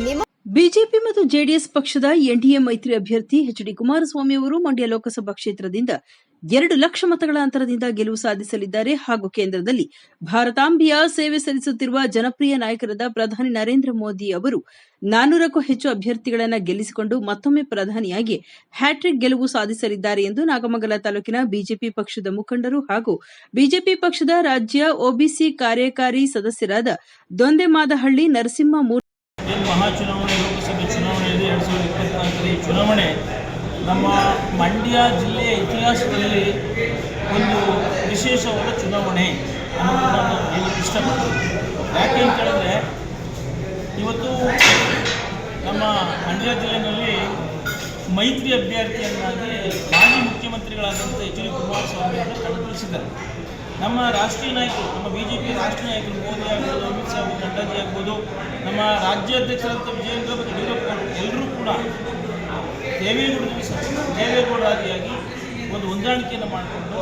ನಿಮ್ಮ ಬಿಜೆಪಿ ಮತ್ತು ಜೆಡಿಎಸ್ ಪಕ್ಷದ ಎನ್ಡಿಎ ಮೈತ್ರಿ ಅಭ್ಯರ್ಥಿ ಎಚ್ ಡಿ ಕುಮಾರಸ್ವಾಮಿ ಅವರು ಮಂಡ್ಯ ಲೋಕಸಭಾ ಕ್ಷೇತ್ರದಿಂದ ಎರಡು ಲಕ್ಷ ಮತಗಳ ಅಂತರದಿಂದ ಗೆಲುವು ಸಾಧಿಸಲಿದ್ದಾರೆ ಹಾಗೂ ಕೇಂದ್ರದಲ್ಲಿ ಭಾರತಾಂಬೆಯ ಸೇವೆ ಸಲ್ಲಿಸುತ್ತಿರುವ ಜನಪ್ರಿಯ ನಾಯಕರಾದ ಪ್ರಧಾನಿ ನರೇಂದ್ರ ಮೋದಿ ಅವರು ನಾನ್ನೂರಕ್ಕೂ ಹೆಚ್ಚು ಅಭ್ಯರ್ಥಿಗಳನ್ನು ಗೆಲ್ಲಿಸಿಕೊಂಡು ಮತ್ತೊಮ್ಮೆ ಪ್ರಧಾನಿಯಾಗಿ ಹ್ಯಾಟ್ರಿಕ್ ಗೆಲುವು ಸಾಧಿಸಲಿದ್ದಾರೆ ಎಂದು ನಾಗಮಂಗಲ ತಾಲೂಕಿನ ಬಿಜೆಪಿ ಪಕ್ಷದ ಮುಖಂಡರು ಹಾಗೂ ಬಿಜೆಪಿ ಪಕ್ಷದ ರಾಜ್ಯ ಒಬಿಸಿ ಕಾರ್ಯಕಾರಿ ಸದಸ್ಯರಾದ ದೊಂದೆಮಾದಹಳ್ಳಿ ನರಸಿಂಹ ಮಹಾಚುನಾವಣೆ ಮಹಾ ಚುನಾವಣೆ, ಲೋಕಸಭೆ ಚುನಾವಣೆಯಲ್ಲಿ ಎರಡು ಸಾವಿರದ ಈ ಚುನಾವಣೆ ನಮ್ಮ ಮಂಡ್ಯ ಜಿಲ್ಲೆಯ ಇತಿಹಾಸದಲ್ಲಿ ಒಂದು ವಿಶೇಷವಾದ ಚುನಾವಣೆ ಅನ್ನೋದನ್ನು ನಾನು ಹೇಳಕ್ಕೆ ಇಷ್ಟಪಡ್ತೀನಿ ಯಾಕೆ ಅಂತ ಹೇಳಿದ್ರೆ, ಇವತ್ತು ನಮ್ಮ ಮಂಡ್ಯ ಜಿಲ್ಲೆಯಲ್ಲಿ ಮೈತ್ರಿ ಅಭ್ಯರ್ಥಿಯನ್ನಾಗಿ ಮಾಜಿ ಮುಖ್ಯಮಂತ್ರಿಗಳಾದಂಥ ಎಚ್ ಡಿ ಕುಮಾರಸ್ವಾಮಿ ಅವರು ಕಣಕ್ಕಿಳಿಸಿದ್ದಾರೆ. ನಮ್ಮ ರಾಷ್ಟ್ರೀಯ ನಾಯಕರು, ನಮ್ಮ ಬಿ ಜೆ ಪಿ ರಾಷ್ಟ್ರೀಯ ನಾಯಕರು, ಮೋದಿ ಆಗ್ಬೋದು, ಅಮಿತ್ ಶಾ ಆಗ್ಬೋದು ನಡ್ಡಾಜಿ ಆಗ್ಬೋದು, ನಮ್ಮ ರಾಜ್ಯಾಧ್ಯಕ್ಷರಂತ ವಿಜಯೇಂದ್ರ ಮತ್ತು ಯಡಿಯೂರಪ್ಪ ಎಲ್ಲರೂ ಕೂಡ ದೇವೇಗೌಡ ದೇವೇಗೌಡರಾದಿಯಾಗಿ ಒಂದು ಹೊಂದಾಣಿಕೆಯನ್ನು ಮಾಡಿಕೊಂಡು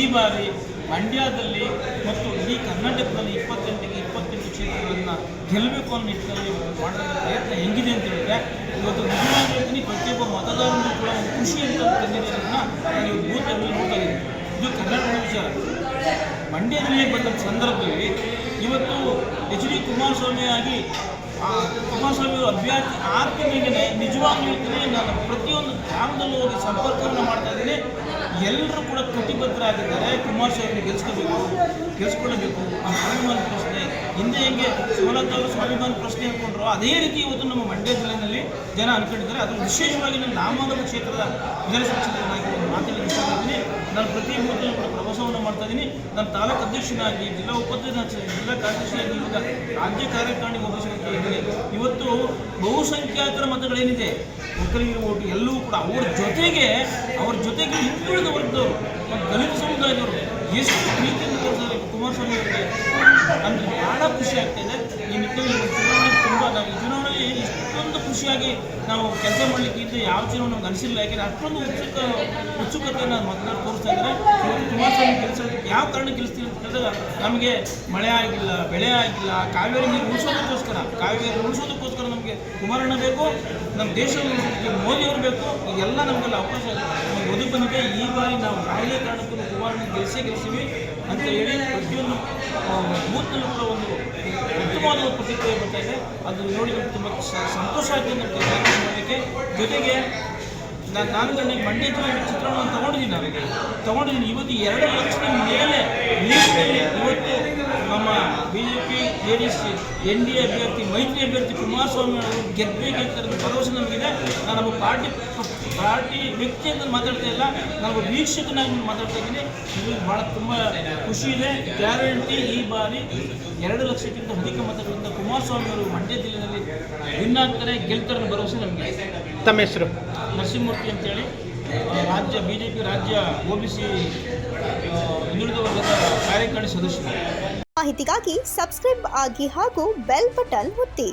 ಈ ಬಾರಿ ಮಂಡ್ಯದಲ್ಲಿ ಮತ್ತು ಇಡೀ ಕರ್ನಾಟಕದಲ್ಲಿ ಇಪ್ಪತ್ತೆಂಟಿಗೆ ಇಪ್ಪತ್ತೆಂಟು ಕ್ಷೇತ್ರಗಳನ್ನು ಗೆಲ್ಲಬೇಕು ಅನ್ನೋ ನಿಟ್ಟಿನಲ್ಲಿ ಮಾಡಿದ ಪ್ರಯತ್ನ ಹೆಂಗಿದೆ ಅಂತ ಹೇಳಿದ್ರೆ, ಇವತ್ತು ನಿಜವಾಗಿ ಪ್ರತಿಯೊಬ್ಬ ಮತದಾರರು ಕೂಡ ಒಂದು ಖುಷಿ ಅಂತ ತಂದಿರೋದನ್ನ ನಾನು ಬೂತಲ್ಲಿ ನೋಡ್ತಾ ಇದ್ದೀನಿ. ಇದು ಕರ್ನಾಟಕದ ವಿಚಾರ. ಮಂಡ್ಯದಲ್ಲಿ ಬಂದ ಸಂದರ್ಭದಲ್ಲಿ ಇವತ್ತು ಎಚ್ ಡಿ ಕುಮಾರಸ್ವಾಮಿ ಆಗಿ ಕುಮಾರಸ್ವಾಮಿ ಅವರು ಅಭ್ಯರ್ಥಿ ಆದ ನಿಜವಾಗ್ಲೂ ಹೇಳ್ತೀನಿ, ನಾನು ಪ್ರತಿಯೊಂದು ಗ್ರಾಮದಲ್ಲೂ ಹೋಗಿ ಸಂಪರ್ಕವನ್ನು ಮಾಡ್ತಾ ಇದ್ದೀನಿ. ಎಲ್ಲರೂ ಕೂಡ ಕಟಿಬದ್ಧರಾಗಿದ್ದಾರೆ ಕುಮಾರಸ್ವಾಮಿ ಗೆಲ್ಸ್ಕೋಬೇಕು, ಗೆಲ್ಸ್ಕೊಳ್ಬೇಕು ಆ ಪ್ರಶ್ನೆ ಹಿಂದೆ ಹೆಂಗೆ ಸವಲತ್ತು ಅವರು ಸ್ವಾಭಿಮಾನ ಪ್ರಶ್ನೆ ಅಂದ್ಕೊಂಡ್ರು ಅದೇ ರೀತಿ ಇವತ್ತು ನಮ್ಮ ಮಂಡ್ಯ ಜಿಲ್ಲೆಯಲ್ಲಿ ಜನ ಅನ್ಕೊಂಡಿದ್ದಾರೆ. ಅದು ವಿಶೇಷವಾಗಿ ನಾನು ನಾಮಂಗಲ ಕ್ಷೇತ್ರದ ವಿಧಾನಸಭಾ ಕ್ಷೇತ್ರದ ಮಾತಾಡಲು ಇಷ್ಟಪಡ್ತೀನಿ ನಾನು ಪ್ರತಿ ಮೂರ್ತಿಯಲ್ಲೂ ಕೂಡ ಪ್ರವಾಸವನ್ನು ಮಾಡ್ತಾ ಇದ್ದೀನಿ. ನನ್ನ ತಾಲೂಕು ಅಧ್ಯಕ್ಷನಾಗಿ, ಜಿಲ್ಲಾ ಉಪಾಧ್ಯಕ್ಷ, ಜಿಲ್ಲಾ ಕಾರ್ಯದರ್ಶಿಯಾಗಿ ಇವಾಗ ರಾಜ್ಯ ಕಾರ್ಯಕಾರಿಣಿ ಇದ್ದೀನಿ ಇವತ್ತು ಬಹುಸಂಖ್ಯಾತರ ಮತಗಳೇನಿದೆ? ಒಕ್ಕಲಿಗರ ಓಟು ಎಲ್ಲವೂ ಕೂಡ ಅವ್ರ ಜೊತೆಗೆ ಅವ್ರ ಜೊತೆಗೆ ಹಿಂದುಳಿದ ವರ್ಗದವರು ದಲಿತ ಸಮುದಾಯದವರು ಎಷ್ಟು ಪ್ರೀತಿಯಿಂದ ನಮಗೆ ಭಾಳ ಖುಷಿ ಆಗ್ತಿದೆ. ಈ ಚುನಾವಣೆ ತುಂಬ ನಾವು ಈ ಚುನಾವಣೆಯಲ್ಲಿ ಇಷ್ಟೊಂದು ಖುಷಿಯಾಗಿ ನಾವು ಕೆಲಸ ಮಾಡಲಿಕ್ಕೆ ಇದ್ದು ಯಾವ ಚುನಾವಣೆ ನಮ್ಗೆ ಅನಿಸಿಲ್ಲ. ಯಾಕೆಂದರೆ ಅಷ್ಟೊಂದು ಉತ್ಸುಕ, ಉತ್ಸುಕತೆಯನ್ನು ಮತದಾರರು ತೋರಿಸ್ತಾ ಇದ್ದಾರೆ. ಇವತ್ತು ಕುಮಾರಸ್ವಾಮಿ ಕೆಲಸ ಯಾವ ಕಾರಣ ಗೆಲ್ಲಿಸ್ತೀವಿ ಅಂತ ಕೇಳಿದಾಗ ನಮಗೆ ಮಳೆ ಆಗಿಲ್ಲ, ಬೆಳೆ ಆಗಿಲ್ಲ, ಕಾವೇರಿ ನೀರು ಉಳಿಸೋದಕ್ಕೋಸ್ಕರ, ಕಾವೇರಿ ಉಳಿಸೋದಕ್ಕೋಸ್ಕರ ನಮಗೆ ಕುಮಾರಣ್ಣ ಬೇಕು ನಮ್ಮ ದೇಶ ಮೋದಿಯವರು ಬೇಕು. ಎಲ್ಲ ನಮಗೆಲ್ಲ ಅವಕಾಶ ಒದಗಿ ಬಂದಿದೆ ಈ ಬಾರಿ ನಾವು ಯಾವುದೇ ಕಾರಣಕ್ಕೂ ಕುಮಾರಣ್ಣ ಗೆಲ್ಸೇ ಗೆಲ್ಸಿವಿ ಅಂತ ಹೇಳಿ ಪ್ರತಿಯೊಂದು ಬೂತ್ನಲ್ಲೂ ಕೂಡ ಒಂದು ಉತ್ತಮವಾದ ಒಂದು ಪ್ರತಿಕ್ರಿಯೆ ಬರ್ತಾ ಇದೆ. ಅದು ನೋಡಿ ನಮ್ಗೆ ತುಂಬ ಸಂತೋಷ ಆಗಿದೆ ನಮಗೆ ಮಾಡಲಿಕ್ಕೆ ಜೊತೆಗೆ ನಾನು ನಾನು ನನಗೆ ಮಂಡ್ಯ ಜಿಲ್ಲೆ ಚಿತ್ರವನ್ನು ತೊಗೊಂಡಿದ್ದೀನಿ ನನಗೆ ತಗೊಂಡಿದ್ದೀನಿ. ಇವತ್ತು ಎರಡು ಲಕ್ಷದ ಮೇಲೆ ಇವತ್ತು ನಮ್ಮ B J P J D S N D A ಅಭ್ಯರ್ಥಿ ಮೈತ್ರಿ ಅಭ್ಯರ್ಥಿ ಕುಮಾರಸ್ವಾಮಿ ಅವರು ಗೆದ್ದೇ ಗೆಲ್ತಾರೆ ಭರವಸೆ ನಮಗಿದೆ. ನಾನು ನಮ್ಮ ಪಾರ್ಟಿ ಪಾರ್ಟಿ ವ್ಯಕ್ತಿ ಅಂತ ಮಾತಾಡ್ತಾ ಇಲ್ಲ. ನಾನು ವೀಕ್ಷಕನಾಗಿ ಮಾತಾಡ್ತಾ ಇದ್ದೀನಿ. ಇದು ಭಾಳ ತುಂಬ ಖುಷಿ ಇದೆ. ಗ್ಯಾರಂಟಿ ಈ ಬಾರಿ ಎರಡು ಲಕ್ಷಕ್ಕಿಂತ ಅಧಿಕ ಮತಗಳಿಂದ ಕುಮಾರಸ್ವಾಮಿ ಅವರು ಮಂಡ್ಯ ಜಿಲ್ಲೆಯಲ್ಲಿ ವಿನ್ ಆಗ್ತಾರೆ ಗೆಲ್ತಾರೆ ಭರವಸೆ ನಮಗೆ. ತಮ್ಮ ಹೆಸರು? ನರಸಿಂಹಮೂರ್ತಿ ಅಂತೇಳಿ. ರಾಜ್ಯ ಬಿ ಜೆ ಪಿ ರಾಜ್ಯ ಒ ಬಿ ಸಿ ಹಿಂದುಳಿದ ವರ್ಗದ ಕಾರ್ಯಕಾರಿ ಸದಸ್ಯರು. ಮಾಹಿತಿಗಾಗಿ ಸಬ್ಸ್ಕ್ರೈಬ್ ಆಗಿ ಹಾಗೂ ಬೆಲ್ ಬಟನ್ ಒತ್ತಿ